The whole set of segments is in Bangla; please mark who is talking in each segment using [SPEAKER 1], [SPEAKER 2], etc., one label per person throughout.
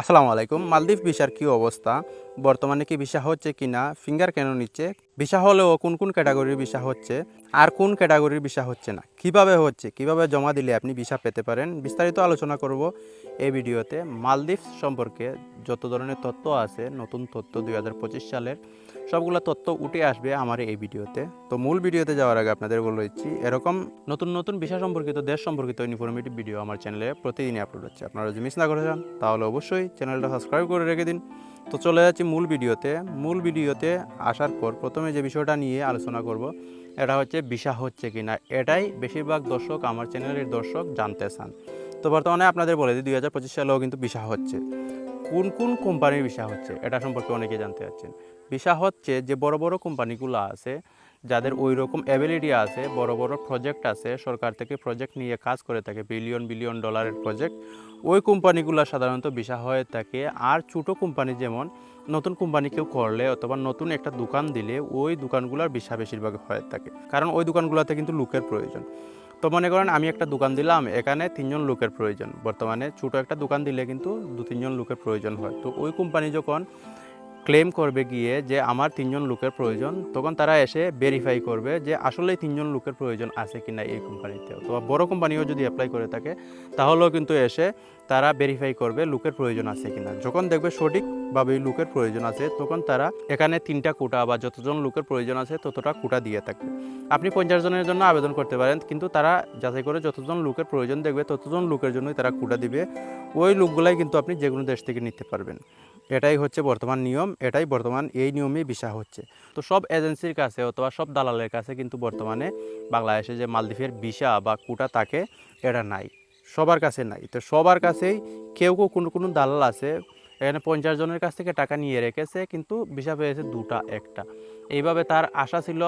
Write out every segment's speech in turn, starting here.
[SPEAKER 1] আসসালামু আলাইকুম। মালদ্বীপ ভিসার কি অবস্থা? বর্তমানে কি ভিসা হচ্ছে কিনা? ফিঙ্গার কেন নিচ্ছে? ভিসা হলেও কোন কোন ক্যাটাগরির ভিসা হচ্ছে আর কোন ক্যাটাগরির ভিসা হচ্ছে না? কীভাবে হচ্ছে? কীভাবে জমা দিলে আপনি ভিসা পেতে পারেন? বিস্তারিত আলোচনা করব এই ভিডিওতে। মালদ্বীপ সম্পর্কে যত ধরনের তথ্য আছে, নতুন তথ্য দু হাজার পঁচিশ সালের সবগুলো তথ্য উঠে আসবে আমার এই ভিডিওতে। তো মূল ভিডিওতে যাওয়ার আগে আপনাদের বলে দিচ্ছি, এরকম নতুন নতুন বিষয় সম্পর্কিত, দেশ সম্পর্কিত ইনফরমেটিভ ভিডিও আমার চ্যানেলে প্রতিদিনই আপলোড হচ্ছে। আপনারা যদি মিস না করে যান, তাহলে অবশ্যই চ্যানেলটা সাবস্ক্রাইব করে রেখে দিন। তো চলে যাচ্ছি মূল ভিডিওতে। মূল ভিডিওতে আসার পর প্রথমে যে বিষয়টা নিয়ে আলোচনা করব, এটা হচ্ছে বিষা হচ্ছে কি না এটাই বেশিরভাগ দর্শক আমার চ্যানেলের দর্শক জানতে চান। তো বর্তমানে আপনাদের বলে দিই, দুই হাজার পঁচিশ সালেও কিন্তু বিষা হচ্ছে। কোন কোন কোম্পানির বিষা হচ্ছে, এটা সম্পর্কে অনেকে জানতে চাচ্ছেন। বিষা হচ্ছে যে বড় বড় কোম্পানিগুলো আছে যাদের ওই রকম অ্যাবিলিটি আছে, বড় বড় প্রজেক্ট আছে, সরকার থেকে প্রজেক্ট নিয়ে কাজ করে থাকে বিলিয়ন বিলিয়ন ডলারের প্রজেক্ট ওই কোম্পানিগুলো সাধারণত ভিসা হয়ে থাকে। আর ছোটো কোম্পানি যেমন, নতুন কোম্পানি কেউ করলে অথবা নতুন একটা দোকান দিলে, ওই দোকানগুলোর ভিসা বেশিরভাগ হয়ে থাকে। কারণ ওই দোকানগুলোতে কিন্তু লোকের প্রয়োজন। তো মনে করেন, আমি একটা দোকান দিলাম, এখানে তিনজন লোকের প্রয়োজন। বর্তমানে ছোটো একটা দোকান দিলে কিন্তু দু তিনজন লোকের প্রয়োজন হয়। তো ওই কোম্পানি যখন ক্লেম করবে গিয়ে যে আমার তিনজন লোকের প্রয়োজন, তখন তারা এসে ভেরিফাই করবে যে আসলে তিনজন লোকের প্রয়োজন আছে কিনা এই কোম্পানিতে অথবা বড় কোম্পানিও যদি অ্যাপ্লাই করে থাকে, তাহলেও কিন্তু এসে তারা ভেরিফাই করবে লোকের প্রয়োজন আছে কিনা। যখন দেখবে সঠিকভাবে লোকের প্রয়োজন আছে, তখন তারা এখানে তিনটা কোটা বা যতজন লোকের প্রয়োজন আছে ততটা কোটা দিয়ে থাকবে আপনি পঞ্চাশ জনের জন্য আবেদন করতে পারেন, কিন্তু তারা যাচাই করে যতজন লোকের প্রয়োজন দেখবে, ততজন লোকের জন্যই তারা কোটা দিবে। ওই লোকগুলাই কিন্তু আপনি যে কোনো দেশ থেকে নিতে পারবেন। এটাই হচ্ছে বর্তমান নিয়ম, এটাই বর্তমান, এই নিয়মেই ভিসা হচ্ছে। তো সব এজেন্সির কাছে অথবা সব দালালের কাছে কিন্তু বর্তমানে বাংলাদেশে যে মালদ্বীপের ভিসা বা কোটা তাকে, এটা নাই। সবার কাছে নাই। তো সবার কাছেই কেউ কেউ কোনো কোনো দালাল আছে, এখানে পঞ্চাশ জনের কাছ থেকে টাকা নিয়ে রেখেছে, কিন্তু ভিসা পেয়েছে দুটা, একটা। এইভাবে তার আশা ছিল,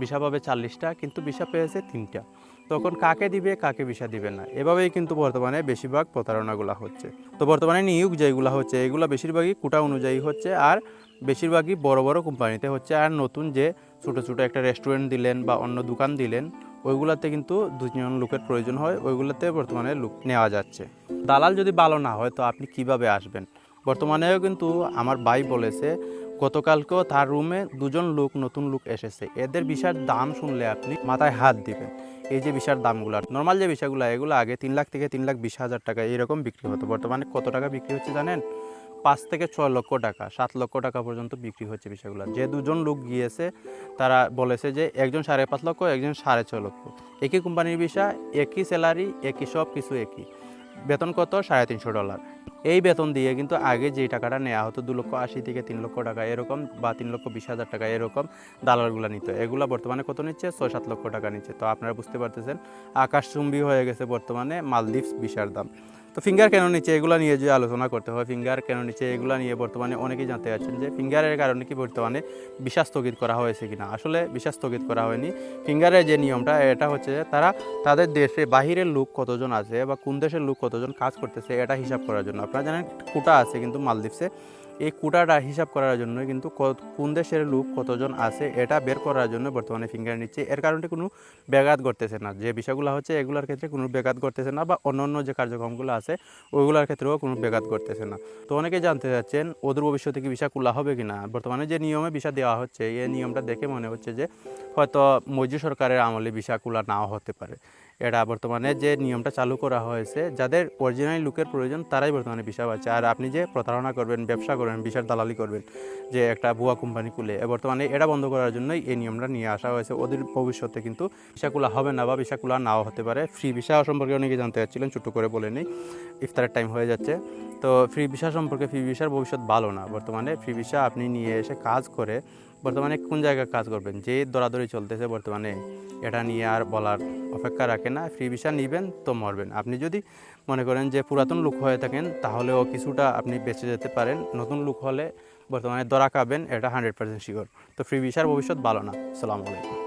[SPEAKER 1] ভিসা পাবে চাল্লিশটা, কিন্তু ভিসা পেয়েছে তিনটা। তখন কাকে দিবে, কাকে ভিসা দিবে না। এভাবেই কিন্তু বর্তমানে বেশিরভাগ প্রতারণাগুলো হচ্ছে। তো বর্তমানে নিয়োগ যেগুলো হচ্ছে, এগুলো বেশিরভাগই কোটা অনুযায়ী হচ্ছে আর বেশিরভাগই বড় বড় কোম্পানিতে হচ্ছে। আর নতুন যে ছোটো ছোটো একটা রেস্টুরেন্ট দিলেন বা অন্য দোকান দিলেন, ওইগুলোতে কিন্তু দুজন লোকের প্রয়োজন হয়, ওইগুলোতে বর্তমানে লোক নেওয়া যাচ্ছে। দালাল যদি ভালো না হয়, তো আপনি কীভাবে আসবেন? বর্তমানেও কিন্তু আমার ভাই বলেছে, গতকালকেও তার রুমে দুজন লোক, নতুন লোক এসেছে। এদের বিষার দাম শুনলে আপনি মাথায় হাত দিবেন। এই যে বিষার দামগুলো, নর্মাল যে বিষয়গুলো এগুলো আগে তিন লাখ থেকে তিন লাখ বিশ হাজার টাকা এরকম বিক্রি হতো। বর্তমানে কত টাকা বিক্রি হচ্ছে জানেন? পাঁচ থেকে ছয় লক্ষ টাকা, সাত লক্ষ টাকা পর্যন্ত বিক্রি হচ্ছে বিষয়গুলো যে দুজন লোক গিয়েছে, তারা বলেছে যে একজন সাড়ে পাঁচ লক্ষ, একজন সাড়ে ছয় লক্ষ। একই কোম্পানির বিষয় একই স্যালারি, একই সব কিছু একই। বেতন কত? সাড়ে তিনশো ডলার। এই বেতন দিয়ে কিন্তু আগে যে টাকাটা নেওয়া হতো, দু লক্ষ আশি থেকে তিন লক্ষ টাকা এরকম বা তিন লক্ষ বিশ হাজার টাকা এরকম দালালগুলো নিত। এগুলো বর্তমানে কত নিচ্ছে? ছয় সাত লক্ষ টাকা নিচ্ছে। তো আপনারা বুঝতে পারতেছেন, আকাশচুম্বী হয়ে গেছে বর্তমানে মালদ্বীপ বিশার দাম। তো ফিঙ্গার কেন নিচে এগুলো নিয়ে যে আলোচনা করতে হয় ফিঙ্গার কেন নিচে এগুলো নিয়ে বর্তমানে অনেকেই জানতে চাচ্ছেন যে ফিঙ্গারের কারণে কি বর্তমানে বিশ্বাস স্থগিত করা হয়েছে কিনা। আসলে বিশ্বাস স্থগিত করা হয়নি। ফিঙ্গারের যে নিয়মটা, এটা হচ্ছে যে তারা তাদের দেশে বাহিরের লোক কতজন আছে বা কোন দেশের লোক কতজন কাজ করতেছে, এটা হিসাব করার জন্য। আপনারা জানেন কোটা আছে কিন্তু মালদ্বীপসে। এই কোটাটা হিসাব করার জন্য কিন্তু কোন দেশের লোক কতজন আছে, এটা বের করার জন্য বর্তমানে ফিঙ্গার নিচ্ছে। এর কারণে কোনো ব্যাঘাত করতেছে না। যে বিষয়গুলো হচ্ছে, এগুলোর ক্ষেত্রে কোনো ব্যাঘাত করতেছে না বা অন্য অন্য যে কার্যক্রমগুলো আছে, ওইগুলোর ক্ষেত্রেও কোনো ব্যাঘাত করতেছে না। তো অনেকে জানতে চাচ্ছেন, ওদের ভবিষ্যতে কি ভিসা খোলা হবে কি না বর্তমানে যে নিয়মে ভিসা দেওয়া হচ্ছে, এই নিয়মটা দেখে মনে হচ্ছে যে হয়তো মৈজু সরকারের আমলে ভিসা খোলা নাও হতে পারে। এটা বর্তমানে যে নিয়মটা চালু করা হয়েছে, যাদের অরিজিনাল লুকের প্রয়োজন, তারাই বর্তমানে ভিসা পাচ্ছে। আর আপনি যে প্রতারণা করবেন, ব্যবসা করবেন বিশাল দালালি করবেন যে একটা ভুয়া কোম্পানি খুলে। বর্তমানে এটা বন্ধ করার জন্যই এই নিয়মটা নিয়ে আসা হয়েছে। ওদের ভবিষ্যতে কিন্তু ভিসাকুলা হবে না বা ভিসাকুলা নাও হতে পারে। ফ্রি ভিসা সম্পর্কে অনেকে জানতে চাচ্ছিলেন, ছোট্ট করে বলে নেই। ইফতারের টাইম হয়ে যাচ্ছে। তো ফ্রি ভিসা সম্পর্কে ফ্রি ভিসার ভবিষ্যৎ ভালো না। বর্তমানে ফ্রি ভিসা আপনি নিয়ে এসে কাজ করে বর্তমানে কোন জায়গায় কাজ করবেন? যে দরাদরি চলতেছে বর্তমানে, এটা নিয়ে আর বলার অপেক্ষা রাখে না। ফ্রি ভিসা নেবেন তো মরবেন। আপনি যদি মনে করেন যে পুরাতন লুক হয়ে থাকেন, তাহলেও কিছুটা আপনি বেঁচে যেতে পারেন। নতুন লুক হলে বর্তমানে দরা খাবেন এটা হান্ড্রেড পার্সেন্ট শিওর তো ফ্রি ভিসার ভবিষ্যৎ ভালো না। সালামু আলাইকুম।